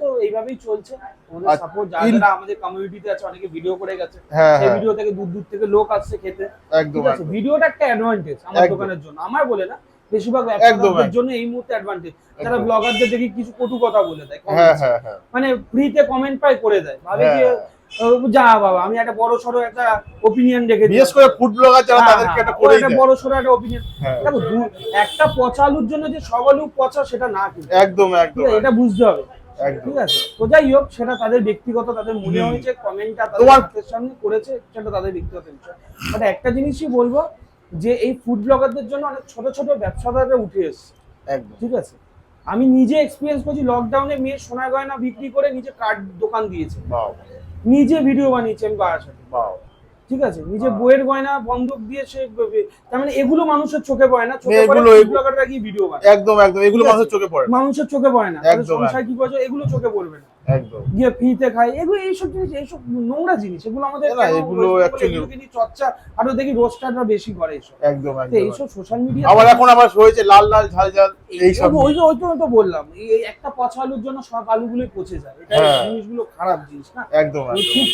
তো এইভাবেই চলছে। আমাদের সাপোর্ট যারা আমাদের কমিউনিটিতে আছে অনেকে ভিডিও করে গেছে। হ্যাঁ সেই হ্যাঁ। ভিডিও থেকে দূর দূর থেকে লোক আসছে খেতে। ঠিক আছে ভিডিওটা একটা অ্যাডভান্টেজ আমার দোকানের জন্য। আমার বলে না বেশিরভাগ একদম, জন্য এই মুহূর্তে অ্যাডভান্টেজ যারা ব্লগারদের দেখি কিছু কটু কথা বলে দেয় হ্যাঁ মানে ফ্রিতে কমেন্ট পাই করে দেয়। ভাবে যে। যা বাবা আমি একটা বড় সড়ো একটা ওপিনিয়ন রেখে বিশেষ করে ফুড ব্লগার যারা তাদেরকে একটা ও একটা বড় সড়ো একটা ওপিনিয়ন। দেখো একটা পচা আলুর জন্য যে সব আলু পচা সেটা না কিন্তু। একদম একদম এটা বুঝতে হবে। ঠিক আছে। তো যাই হোক সেটা তাদের ব্যক্তিগত তাদের মনে হয়েছে কমেন্টটা তাদের সামনে করেছে সেটা তাদের ব্যক্তিগত বিষয়। বাট একটা জিনিসই বলব যে এই ফুড ব্লগারদের জন্য অনেক ছোট ছোট ব্যবসাদাররা উঠে এসছে। একদম। ঠিক আছে? আমি নিজে এক্সপিরিয়েন্স করছি লকডাউনে মেয়ে সোনা গয়না বিক্রি করে নিজে কার্ড দোকান দিয়েছে। নিজে ভিডিও বানিয়েছে আমি বাও ঠিক আছে? নিজে হ্যাঁ। বইয়ের গয়না বন্ধক দিয়ে সে তার মানে এগুলো মানুষের চোখে পড়ে না। চোখে পড়ে ব্লগাররা গিয়ে ভিডিও বানায়। একদম একদম। এগুলো মানুষের চোখে পড়ে মানুষের চোখে পড়ে না। সংসার কি করছে? এগুলো চোখে পড়বে না। একদম। গিয়ে ফ্রিতে খায়। এগুলো এইসব জিনিস এইসব নোংরা জিনিস এগুলো আমাদের এগুলো চর্চা আরও দেখি রোস্টাররা বেশি করে এইসব একদম একদম। এইসব সোশ্যাল মিডিয়া আবার এখন আবার হয়েছে লাল লাল ঝাল ঝাল এইসব ওই যে ওই তো তো বললাম এই একটা পচা আলুর জন্য সব আলুগুলোই পচে যায়। এটা হ্যাঁ। জিনিসগুলো খারাপ জিনিস না? একদম একদম। খুব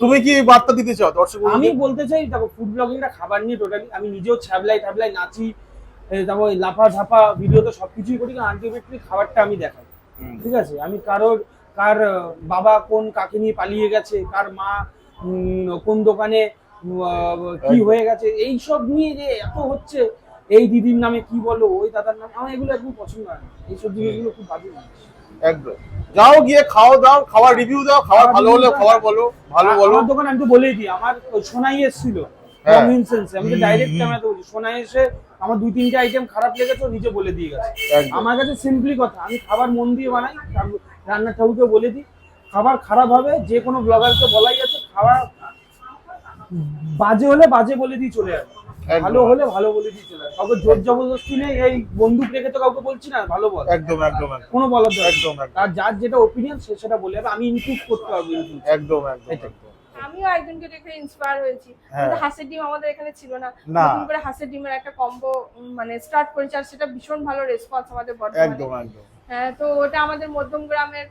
তুমি কি বার্তা দিতে চাও দর্শক আমি বলতে চাই দেখো ফুড ব্লগিংটা খাবার নিয়ে টোটালি আমি নিজেও ছ্যাবলাই ট্যাবলাই নাচি তারপর লাফা ঝাপা ভিডিওতে সবকিছুই করি কিন্তু আলটিমেটলি খাবারটা আমি দেখাই। ঠিক আছে? আমি কারোর কার বাবা কোন কাকে নিয়ে পালিয়ে গেছে কার মা কোন দোকানে কি হয়ে গেছে এইসব নিয়ে যে এত হচ্ছে এই দিদির নামে কি বলো ওই দাদার নামে আমার এগুলো একদম পছন্দ হয় না। এইসব জিনিসগুলো খুব বাজে জিনিস। একদম যাও গিয়ে খাও দাও খাবার রিভিউ দাও খাবার খাবার ভালো হলে খাবার বলো ভালো বলো আমার দোকান আমি তো বলেই দিই আমার সোনাই এসেছিল হ্যাঁ। কনভিনসেন্স আমি তো ডাইরেক্ট। ক্যামেরাতে বলছি সোনাই এসে আমার দুই তিনটে আইটেম খারাপ লেগেছে নিজে বলে দিয়ে গেছে আমার কাছে সিম্পলি কথা আমি খাবার মন দিয়ে বানাই রান্নার ঠাকুরকে বলে দিই খাবার খারাপ হবে যে কোনো ব্লগারকে বলাই আছে খাবার বাজে হলে বাজে বলে দিয়ে চলে যাবে। ভালো হলে ভালো বলে চলে কাউকে জোর জবরদস্তি নেই এই বন্দুক রেখে তো কাউকে বলছি না ভালো বল। একদম একদম কোনো বলার দরকার একদম আর যার যেটা ওপিনিয়ন সে সেটা বলে আমি ইনক্লুড করতে পারব একদম একদম আমিও একজনকে দেখে ইন্সপায়ার হয়েছি। হ্যাঁ। কিন্তু হাঁসের ডিম আমাদের এখানে ছিল না। না। নতুন করে হাঁসের ডিমের একটা কম্বো মানে স্টার্ট করেছে আর সেটা ভীষণ ভালো রেসপন্স আমাদের বর্তমানে একদম একদম। হ্যাঁ তো ওটা আমাদের মধ্যম গ্রামের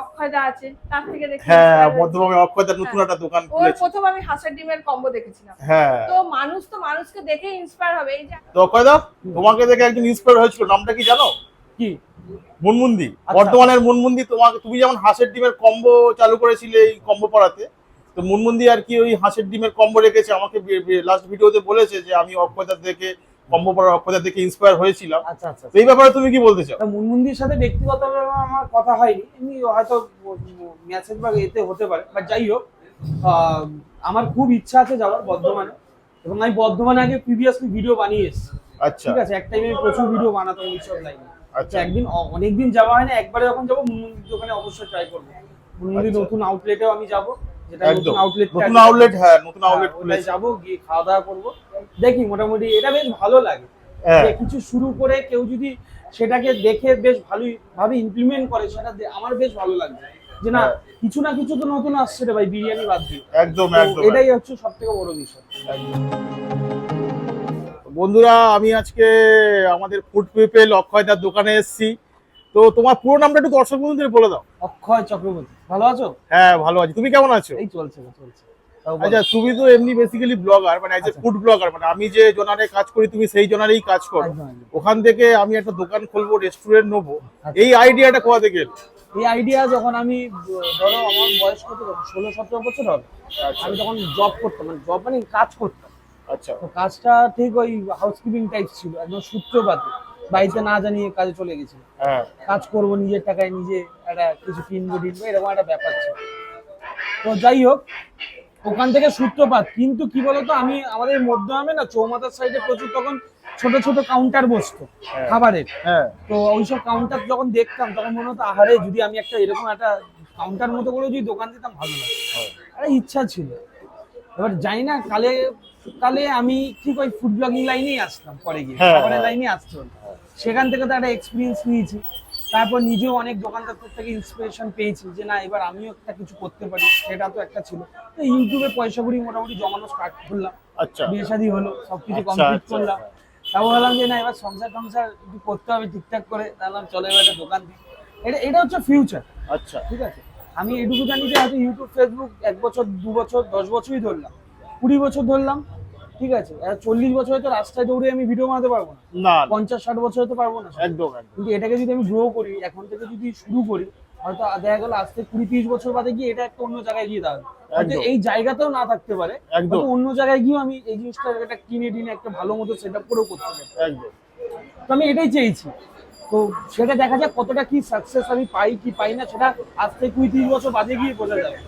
অক্ষয়দা আছে তার থেকে দেখে হ্যাঁ। মধ্যমে অক্ষয়তার নতুন হ্যাঁ। একটা দোকান খুলেছে। প্রথম আমি হাঁসের ডিমের কম্বো দেখেছিলাম। হ্যাঁ। তো মানুষ তো মানুষকে দেখে ইন্সপায়ার হবে এই যে তো অক্ষয়দা তোমাকে দেখে একজন ইন্সপায়ার হয়েছিল। নামটা কি জানো? কি? মুনমুন্দি। আচ্ছা। বর্তমানের মুনমুন্দি তোমাকে তুমি যেমন হাঁসের ডিমের কম্বো চালু করেছিলে এই কম্বো পড়াতে তো মুনমুন্দি আর কি ওই হাঁসের ডিমের কম্বো রেখেছে। আমাকে লাস্ট ভিডিওতে বলেছে যে আমি অক্ষয়তার দেখে কম্বো পাড়ার দেখে ইন্সপায়ার হয়েছিলাম। আচ্ছা আচ্ছা তো এই ব্যাপারে তুমি কি বলতে চাও? মুনমুন্দির সাথে ব্যক্তিগতভাবে আমার কথা হয়নি। এমনি হয়তো মেসেজ বা এতে হতে পারে। বাট যাই হোক আমার খুব ইচ্ছা আছে যাওয়ার বর্ধমানে। এবং আমি বর্ধমানে আগে প্রিভিয়াসলি ভিডিও বানিয়ে এসেছি। আচ্ছা। ঠিক আছে এক টাইমে আমি প্রচুর ভিডিও বানাতাম এইসব লাইনে আচ্ছা। একদিন অনেকদিন যাওয়া হয় না একবারে যখন যাব মুনমুন্দির দোকানে অবশ্যই ট্রাই করব। মুনমুন্দির আচ্ছা। নতুন আউটলেটেও আমি যাব। যেটা নতুন আউটলেট নতুন আউটলেট হ্যাঁ নতুন আউটলেট খুলেছে। যাব গিয়ে খাওয়া দাওয়া করব। দেখি মোটামুটি এটা বেশ ভালো লাগে। হ্যাঁ। কিছু শুরু করে কেউ যদি সেটাকে দেখে বেশ ভালোই ভাবে ইমপ্লিমেন্ট করে সেটা আমার বেশ ভালো লাগবে যে না হ্যাঁ। কিছু না কিছু তো নতুন আসছে রে ভাই বিরিয়ানি বাদ দিয়ে। একদম একদম এটাই হচ্ছে সব থেকে বড় বিষয়। বন্ধুরা আমি আজকে আমাদের ফুড পিপেল অক্ষয়দার দোকানে এসেছি। তো তোমার পুরো নামটা একটু দর্শক বন্ধুদের বলে দাও। অক্ষয় চক্রবর্তী। ভালো আছো? হ্যাঁ ভালো আছি। তুমি কেমন আছো? এই চলছে চলছে। আচ্ছা তুমি তো এমনি বেসিক্যালি ব্লগার মানে অ্যাজ আচ্ছা। ফুড ব্লগার মানে আমি যে জোনারে কাজ করি তুমি সেই জোনারেই কাজ করো। ওখান থেকে আমি একটা দোকান খুলবো রেস্টুরেন্ট নেব। আচ্ছা। এই আইডিয়াটা কোথা থেকে এলো? এই আইডিয়া যখন আমি ধরো আমার বয়স কত? ষোলো সতেরো বছর হবে। আমি তখন জব করতাম মানে জব মানে কাজ করতাম। আচ্ছা। তো কাজটা ঠিক ওই হাউসকিপিং টাইপ ছিল একদম সূত্রপাতে। বাড়িতে না জানিয়ে কাজে চলে গেছিল। হ্যাঁ। কাজ করব নিজের টাকায় নিজে একটা কিছু কিনবো টিনবো এরকম একটা ব্যাপার ছিল। তো যাই হোক ওখান থেকে সূত্রপাত। কিন্তু কি বলতো আমি আমাদের মধ্যমে না চৌমাথার সাইডে প্রচুর তখন ছোট ছোট কাউন্টার বসতো হ্যাঁ। খাবারের। হ্যাঁ। তো ওইসব কাউন্টার যখন দেখতাম তখন মনে হতো আহারে যদি আমি একটা এরকম একটা কাউন্টার মতো করে যদি দোকান দিতাম ভালো লাগতো। একটা ইচ্ছা ছিল। এবার জানি না কালে কালে আমি ঠিক ওই ফুড ব্লগিং লাইনেই আসলাম পরে গিয়ে। খাবারের। লাইনে আসতে হলো সেখান থেকে তো একটা এক্সপিরিয়েন্স নিয়েছি। তারপর নিজেও অনেক দোকানদার থেকে ইন্সপিরেশন পেয়েছি যে না এবার আমিও একটা কিছু করতে পারি। সেটা তো একটা ছিল। তো ইউটিউবে পয়সা করি মোটামুটি জমানো স্টার্ট করলাম। আচ্ছা। বিয়ে শাদী হলো সবকিছু আচ্ছা, কমপ্লিট আচ্ছা, করলাম। তারপর ভাবলাম যে না এবার সংসার টংসার একটু করতে হবে ঠিকঠাক করে। তাহলে চলো এবার একটা দোকান দিই। এটা এটা হচ্ছে ফিউচার আচ্ছা। ঠিক আছে? আমি এটুকু জানি যে হয়তো ইউটিউব ফেসবুক এক বছর দু বছর দশ বছরই ধরলাম। কুড়ি বছর ধরলাম। ঠিক আছে? চল্লিশ বছর হয়তো রাস্তায় দৌড়ে আমি ভিডিও বানাতে পারব না। পঞ্চাশ ষাট বছর হতে পারব না। একদম কিন্তু এটাকে যদি আমি গ্রো করি এখন থেকে যদি শুরু করি হয়তো দেখা গেল আজ থেকে কুড়ি তিরিশ বছর বাদে গিয়ে এটা একটা অন্য জায়গায় গিয়ে দাঁড়াবে। এই জায়গাতেও না থাকতে পারে একদম। অন্য জায়গায় গিয়েও আমি এই জিনিসটা একটা কিনে টিনে একটা ভালো মতো সেট আপ করেও করতে পারি তো আমি এটাই চেয়েছি। তো সেটা দেখা যাক কতটা কি সাকসেস আমি পাই কি পাই না সেটা আজ থেকে কুড়ি তিরিশ বছর বাদে গিয়ে বোঝা যাবে।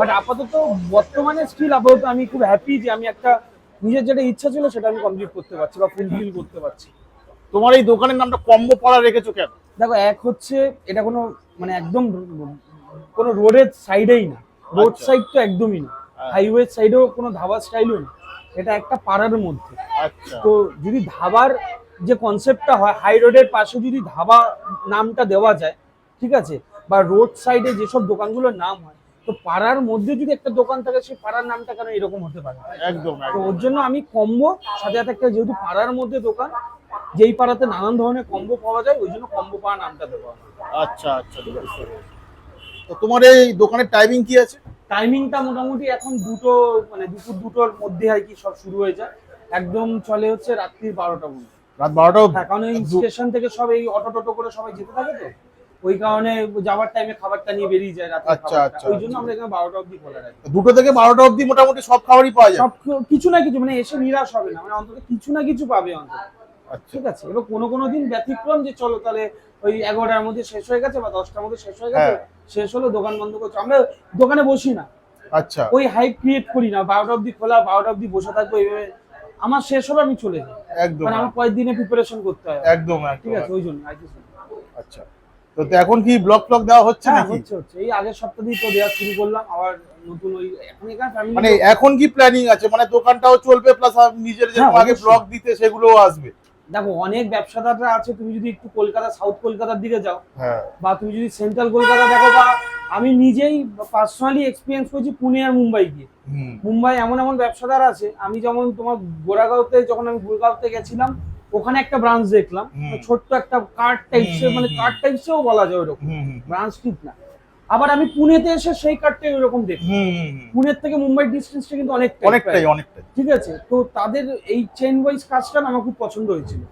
বাট আপাতত বর্তমানে স্টিল আপাতত আমি খুব হ্যাপি যে আমি একটা নিজের যেটা ইচ্ছা ছিল সেটা আমি কমপ্লিট করতে পারছি বা ফুলফিল করতে পারছি। তোমার এই দোকানের নামটা কম্বো পাড়া রেখেছো কেন? দেখো এক হচ্ছে এটা কোনো মানে একদম কোনো রোডের সাইডেই না। রোড আচ্ছা। সাইড তো একদমই না। হ্যাঁ। হাইওয়ে সাইডেও কোনো ধাবা স্টাইলও না। এটা একটা পাড়ার মধ্যে। আচ্ছা। তো যদি ধাবার যে কনসেপ্টটা হয় হাই রোডের পাশে যদি ধাবা নামটা দেওয়া যায় ঠিক আছে? বা রোড সাইডে যেসব দোকানগুলোর নাম হয় তো পাড়ার মধ্যে যদি একটা দোকান থাকে সেই পাড়ার নামটা কেন এরকম হতে পারে? একদম তো ওর জন্য আমি কম্বো সাথে সাথে একটা যেহেতু পাড়ার মধ্যে দোকান যেই পাড়াতে নানান ধরনের কম্বো পাওয়া যায় ওই জন্য কম্বো পাড়া নামটা দেওয়া আচ্ছা আচ্ছা। তো তোমার এই দোকানের টাইমিং কি আছে? টাইমিংটা মোটামুটি এখন দুটো মানে দুপুর দুটোর মধ্যে আর কি সব শুরু হয়ে যায়। একদম চলে হচ্ছে রাত্রি বারোটা পর্যন্ত। রাত বারোটা হ্যাঁ কারণ এই স্টেশন থেকে সব এই অটো টোটো করে সবাই যেতে থাকে তো? ওই কারণে যাওয়ার টাইমে খাবারটা নিয়ে বেরিয়ে যায় রাতে আচ্ছা, আচ্ছা, ওই জন্য আচ্ছা। আমরা এখানে বারোটা অবধি খোলা রাখি। দুটো থেকে বারোটা অবধি মোটামুটি সব খাবারই পাওয়া যায়? সব কিছু না কিছু মানে এসে নিরাশ হবে না। মানে অন্তত কিছু না কিছু পাবে অন্তত। আচ্ছা। ঠিক আছে? এবার কোনো কোনো দিন ব্যতিক্রম যে চলো তাহলে ওই এগারোটার মধ্যে শেষ হয়ে গেছে বা দশটার মধ্যে শেষ হয়ে গেছে হ্যাঁ। শেষ হলো দোকান বন্ধ করছ। আমরা দোকানে বসি না। আচ্ছা। ওই হাইপ ক্রিয়েট করি না। বারোটা অবধি খোলা বারোটা অবধি বসে থাকব এইভাবে। আমার শেষ হবে আমি চলে যাই। একদম। মানে আমার কয়েক দিনে প্রিপারেশন করতে হয়। একদম ঠিক আছে? ওই জন্য। আচ্ছা। তো এখন কি ফ্লগ দেওয়া হচ্ছে হ্যাঁ নাকি? হচ্ছে হচ্ছে। এই আগের সপ্তাহেই তো দেওয়া শুরু করলাম আবার নতুন ওই এখন মানে এখন কি প্ল্যানিং আছে? মানে দোকানটাও চলবে প্লাস নিজের হ্যাঁ, আগে অবশ্যই। ব্লগ দিতে সেগুলোও আসবে। দেখো অনেক ব্যবসাদাররা আছে তুমি যদি একটু কলকাতা সাউথ কলকাতার দিকে যাও হ্যাঁ। বা তুমি যদি সেন্ট্রাল কলকাতা দেখো বা আমি নিজেই পার্সোনালি এক্সপিরিয়েন্স করেছি পুনে আর মুম্বাই গিয়ে। মুম্বাই এমন এমন ব্যবসাদার আছে আমি যেমন তোমার গোড়াগাঁওতে যখন আমি গুরগাঁওতে গেছিলাম ওখানে একটা ব্রাঞ্চ দেখলাম হুম। ছোট্ট একটা কার্ড টাইপসের হুম, মানে কার্ড টাইপসেও বলা যায় ওরকম। ব্রাঞ্চ ঠিক না। আবার আমি পুনেতে এসে সেই কার্ডটাই ওরকম দেখি। পুনের থেকে মুম্বাই ডিস্টেন্সটা কিন্তু অনেকটাই অনেকটাই অনেকটাই। ঠিক আছে? তো তাদের এই চেন ওয়াইজ কাজটা আমার খুব পছন্দ হয়েছিল।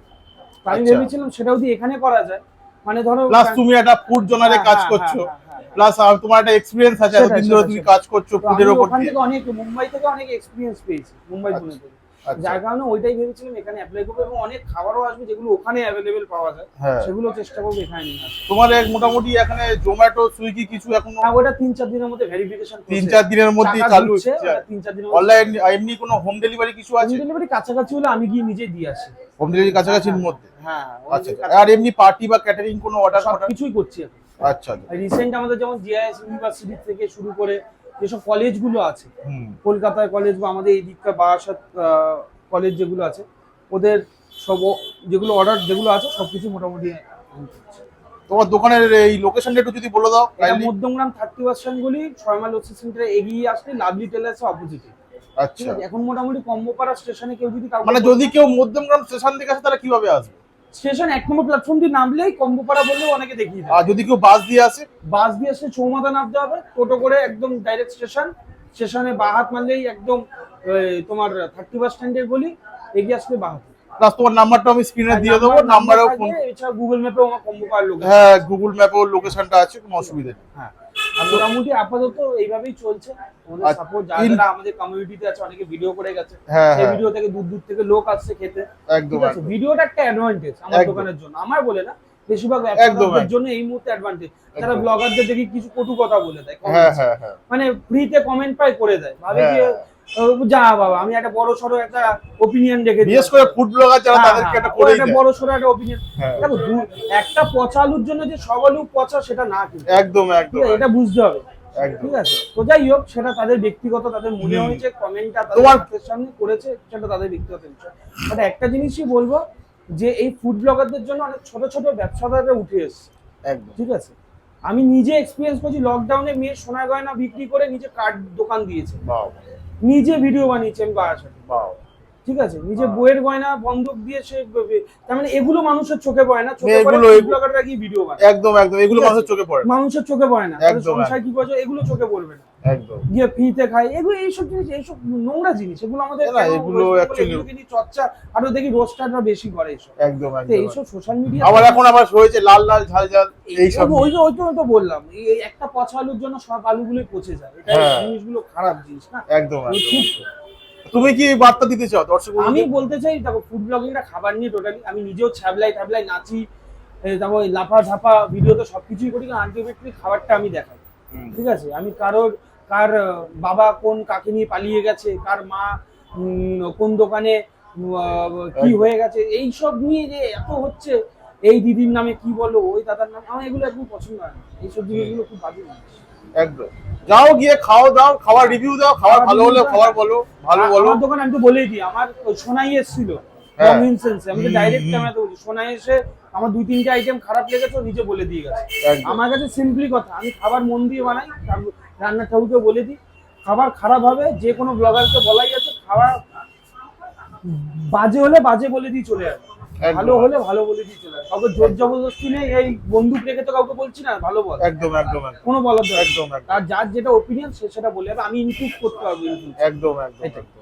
আমি আচ্ছা। ভেবেছিলাম সেটাও যদি এখানে করা যায়। মানে ধরো প্লাস তুমি একটা ফুড জোনারে হ্যাঁ, কাজ হ্যাঁ, করছ। হ্যাঁ, হ্যাঁ। প্লাস তোমার একটা এক্সপিরিয়েন্স আছে এতদিন ধরে তুমি কাজ করছ ফুডের ওখান থেকে অনেক মুম্বাই থেকে অনেক এক্সপিরিয়েন্স পেয়েছি মুম্বাই পুনে থেকে আচ্ছা। যার কারণে ওইটাই ভেবেছিলাম এখানে অ্যাপ্লাই করব এবং অনেক খাবারও আসবে যেগুলো ওখানে অ্যাভেলেবেল পাওয়া যায়। হ্যাঁ। সেগুলো চেষ্টা করব এখানে নিয়ে আসা তোমার এক মোটামুটি এখানে জোম্যাটো সুইগি কিছু এখনও হ্যাঁ ওটা তিন চার দিনের মধ্যে ভেরিফিকেশন তিন চার দিনের মধ্যেই চালু হচ্ছে। তিন চার দিনের অনলাইন এমনি কোনো হোম ডেলিভারি কিছু আছে? ডেলিভারি কাছাকাছি হলে আমি গিয়ে নিজে দিয়ে আসি। হোম ডেলিভারি কাছাকাছির মধ্যে? হ্যাঁ আচ্ছা আর এমনি পার্টি বা ক্যাটারিং কোনো অর্ডার কিছুই করছি আচ্ছা আচ্ছা। রিসেন্ট আমাদের যেমন জিআইএস ইউনিভার্সিটি থেকে শুরু করে যেসব কলেজগুলো আছে হুম। কলকাতার কলেজ বা আমাদের এই দিকটা বারাসাত কলেজ যেগুলো আছে ওদের সব যেগুলো অর্ডার যেগুলো আছে সবকিছু মোটামুটি তোমার দোকানের এই লোকেশনটা একটু যদি বলে দাও এটা মধ্যমগ্রাম থার্টি পার্সেন্ট গুলি ছয় মাইল ওসি সেন্টারে এগিয়ে আসলে লাভলি টেলার্স অপোজিটে আচ্ছা। এখন মোটামুটি কম্বোপাড়া স্টেশনে কেউ যদি মানে যদি কেউ মধ্যমগ্রাম স্টেশন থেকে আসে তারা কীভাবে আসবে? স্টেশন এক নম্বর প্ল্যাটফর্ম দিয়ে নামলেই কম্বোপাড়া বললেও অনেকে দেখিয়ে দেয়। আর যদি কেউ বাস দিয়ে আসে? বাস দিয়ে এসে চৌমাথা নামতে হবে টোটো করে একদম ডাইরেক্ট স্টেশন স্টেশনে বাহাত মারলেই একদম তোমার থার্টি বাস স্ট্যান্ডের গলি এগিয়ে আসলে বাহাত প্লাস তোমার নাম্বারটা আমি স্ক্রিনে দিয়ে দেবো নাম্বারেও ফোন এছাড়া গুগল ম্যাপেও আমার কম্বো পাওয়ার লোক হ্যাঁ গুগল ম্যাপেও লোকেশনটা আছে কোনো অসুবিধা নেই। হ্যাঁ। মোটামুটি আপাতত এইভাবেই চলছে। সাপোর্ট যারা আমাদের কমিউনিটিতে আছে অনেকে ভিডিও করে গেছে। হ্যাঁ সেই হ্যাঁ। ভিডিও থেকে দূর দূর থেকে লোক আসছে খেতে। একদম। ভিডিওটা একটা অ্যাডভান্টেজ আমার দোকানের জন্য। আমার বলে না বেশিরভাগ ব্যবসায়ীদের জন্য এই মুহূর্তে অ্যাডভান্টেজ যারা একদম। ব্লগারদের দেখি কিছু কটু কথা বলে দেয় হ্যাঁ। হ্যাঁ হ্যাঁ। মানে ফ্রিতে কমেন্ট পাই করে দেয়। ভাবে যে হ্যাঁ। যা বাবা আমি একটা বড় সড়ো একটা ওপিনিয়ন রেখে। বিশেষ করে ফুড ব্লগার যারা হ্যাঁ, তাদেরকে হ্যাঁ, একটা ও করেই একটা বড় সড়ো একটা ওপিনিয়ন হ্যাঁ। দেখো একটা পচা আলুর জন্য যে সব আলু পচা সেটা না কিন্তু। একদম একদম এটা বুঝতে হবে। ঠিক আছে তো যাই হোক সেটা তাদের ব্যক্তিগত তাদের মনে হয়েছে কমেন্টটা তাদের সামনে করেছে সেটা তাদের ব্যক্তিগত বিষয়। বাট একটা জিনিসই বলব যে এই ফুড ব্লগারদের জন্য অনেক ছোট ছোট ব্যবসাদাররা উঠে এসছে। একদম। ঠিক আছে? আমি নিজে এক্সপিরিয়েন্স করছি লকডাউনে মেয়ে সোনা গয়না বিক্রি করে নিজে কার্ড দোকান দিয়েছে। নিজে ভিডিও বানিয়েছেন আমি বারাসাতে ঠিক আছে? নিজে বইয়ের গয়না বন্ধক দিয়ে সে তার মানে এগুলো মানুষের চোখে পড়ে না চোখে পড়ে এগুলো- এগুলো- ব্লগাররা কি ভিডিও বানায়। একদম একদম। এগুলো মানুষের চোখে পড়ে মানুষের চোখে পড়ে না। একদম, সংসার কি বলছো এগুলো চোখে পড়বে না। গিয়ে ফ্রিতে খায় এগুলো এইসব জিনিস এইসব নোংরা জিনিস এগুলো আমাদের এগুলো চর্চা আরও দেখি রোস্টাররা বেশি করে এইসব একদম এইসব সোশ্যাল মিডিয়া আবার এখন আবার হয়েছে লাল লাল ঝাল ঝাল এইসব ওই যে ওই তো- তো বললাম এই একটা পচা আলুর জন্য সব আলুগুলোই পচে যায়। এটা হ্যাঁ। জিনিসগুলো খারাপ জিনিস না? একদম তুমি কি বার্তা দিতে চাও দর্শক আমি বলতে চাই দেখো ফুড ব্লগিংটা খাবার নিয়ে টোটালি আমি নিজেও ছ্যাবলাই ট্যাবলাই নাচি তারপর লাফা ঝাপা ভিডিও তো সবকিছুই করি কিন্তু আলটিমেটলি খাবারটা আমি দেখাই। ঠিক আছে? আমি কারোর কার বাবা কোন কাকে নিয়ে পালিয়ে গেছে কার মা কোন দোকানে কি হয়ে গেছে এই সব নিয়ে যে এত হচ্ছে এই দিদির নামে কি বলো ওই দাদার নামে আমার এগুলো একদম পছন্দ হয় না এইসব জিনিসগুলো খুব বাজে একদম। যাও গিয়ে খাও দাও খাবার রিভিউ দাও খাবার খাবার ভালো হলে খাবার বলো ভালো বলো। আমার দোকানে আমি তো বলেই দিই আমার সোনাই এসেছিল হ্যাঁ। আমি তো ডাইরেক্ট। ক্যামেরাতে বলছি সোনাই এসে আমার দুই তিনটে আইটেম খারাপ লেগেছে নিজে বলে দিয়ে গেছে। আমার কাছে সিম্পলি কথা আমি খাবার মন দিয়ে বানাই রান্নার ঠাকুরকে বলে দিই খাবার খারাপ হবে যে কোনো ব্লগারকে বলাই আছে খাবার বাজে হলে বাজে বলে দিয়ে চলে যাবে ভালো হলে ভালো বলে দিয়ে চলে যাবে কাউকে জোর জবরদস্তি নেই এই বন্দুক রেখে তো কাউকে বলছি না ভালো বল। একদম একদম কোনো বলার একদম আর যার যেটা ওপিনিয়ন সে সেটা বলে যাবে। আমি ইনক্লুড করতে পারব একদম একদম।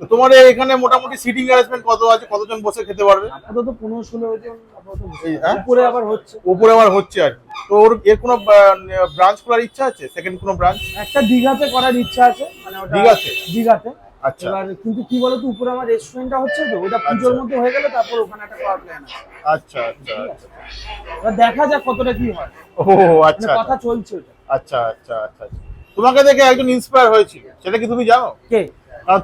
তোমার এখানে মোটামুটি সিটিং অ্যারেঞ্জমেন্ট কত আছে? কতজন বসে খেতে পারবে? আপাতত পনেরো ষোলো জন। হ্যাঁ? উপরে আবার হচ্ছে। উপরে আবার হচ্ছে আর। তো ওর এর কোনো ব্রাঞ্চ খোলার ইচ্ছা আছে? সেকেন্ড কোনো ব্রাঞ্চ একটা দীঘাতে করার ইচ্ছা আছে। মানে ওটা দীঘাতে? দীঘাতে। আচ্ছা। এবার কিন্তু কি বলতো উপরে আমার রেস্টুরেন্টটা হচ্ছে তো ওটা পুজোর আচ্ছা। মধ্যে হয়ে গেলে তারপর ওখানে একটা করার প্ল্যান আছে। আচ্ছা আচ্ছা। আচ্ছা এবার দেখা যাক কতটা কি হয়। ও মানে আচ্ছা। কথা চলছে ওটা। আচ্ছা আচ্ছা আচ্ছা আচ্ছা। তোমাকে দেখে একজন ইন্সপায়ার হয়েছিল। সেটা কি তুমি জানো? কে?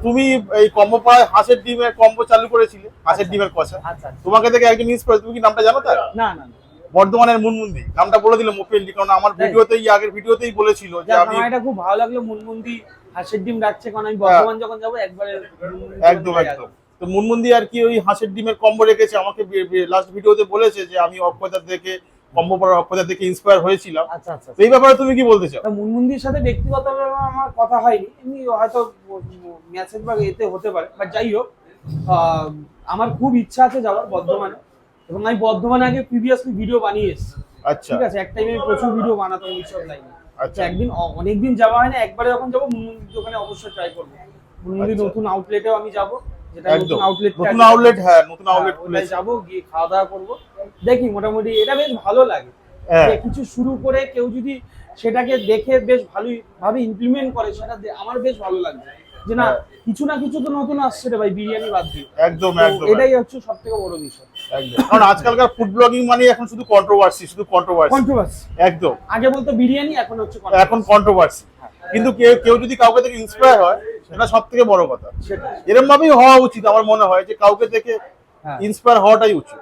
তুমি এই কম্বো হাঁসের ডিমের কম্বো চালু করেছিলে হাঁসের ডিমের কষা আচ্ছা আচ্ছা। তোমাকে দেখে একজন ইন্সপায়ার তুমি কি নামটা জানো তার না না। বর্ধমানের মুনমুন্দি নামটা বলে দিলাম ওপেনলি কারণ আমার তাই? ভিডিওতেই আগের ভিডিওতেই বলেছিল যে আমি এটা খুব ভালো লাগল মুনমুন্দি হাসির ডিম ডাকছে কারণ আমি বর্ধমান যখন যাব একবারে। একদম একদম তো মুনমুন্দি আর কি ওই হাঁসের ডিমের কম্বো রেখেছে আমাকে লাস্ট ভিডিওতে বলেছে যে আমি অক্ষয়তার দেখে কম্বো পড়ার দেখে ইন্সপায়ার হয়েছিলাম। আচ্ছা আচ্ছা এই ব্যাপারে তুমি কি বলতে চাও? মুনমুন্দির সাথে ব্যক্তিগতভাবে আমার কথা হয়নি। এমনি হয়তো মেসেজ বা এতে হতে পারে। বাট যাই হোক আমার খুব ইচ্ছা আছে যাওয়ার বর্ধমানে। এবং আমি বর্ধমানে আগে প্রিভিয়াসলি ভিডিও বানিয়ে এসেছি। আচ্ছা। ঠিক আছে এক টাইমে আমি প্রচুর ভিডিও বানাতাম এইসব লাইনে আচ্ছা। একদিন অনেকদিন যাওয়া হয় না একবারে যখন যাব মুনমুন্দির দোকানে অবশ্যই ট্রাই করব। মুনমুন্দির আচ্ছা। নতুন আউটলেটেও আমি যাব। যেটা নতুন আউটলেট নতুন আউটলেট হ্যাঁ নতুন আউটলেট খুলেছে। যাব গিয়ে খাওয়া দাওয়া করব। দেখি মোটামুটি এটা বেশ ভালো লাগে। হ্যাঁ। কিছু শুরু করে কেউ যদি সেটাকে দেখে বেশ ভালোই ভাবে ইমপ্লিমেন্ট করে সেটা আমার বেশ ভালো লাগছে। যে না হ্যাঁ। কিছু না কিছু তো নতুন আসছে রে ভাই বিরিয়ানি বাদ দিয়ে। একদম একদম এটাই হচ্ছে সব থেকে বড় বিষয়। একদম। কারণ আজকালকার ফুড ব্লগিং মানে এখন শুধু কন্ট্রোভার্সি শুধু কন্ট্রোভার্সি কন্ট্রোভার্সি একদম। আগে বলতো বিরিয়ানি এখন হচ্ছে এখন কন্ট্রোভার্সি কিন্তু কেউ কেউ যদি কাউকে থেকে ইন্সপায়ার হয় সেটা সব থেকে বড় কথা। এরম ভাবেই হওয়া উচিত আমার মনে হয় যে কাউকে দেখে হ্যাঁ। ইন্সপায়ার হওয়াটাই উচিত।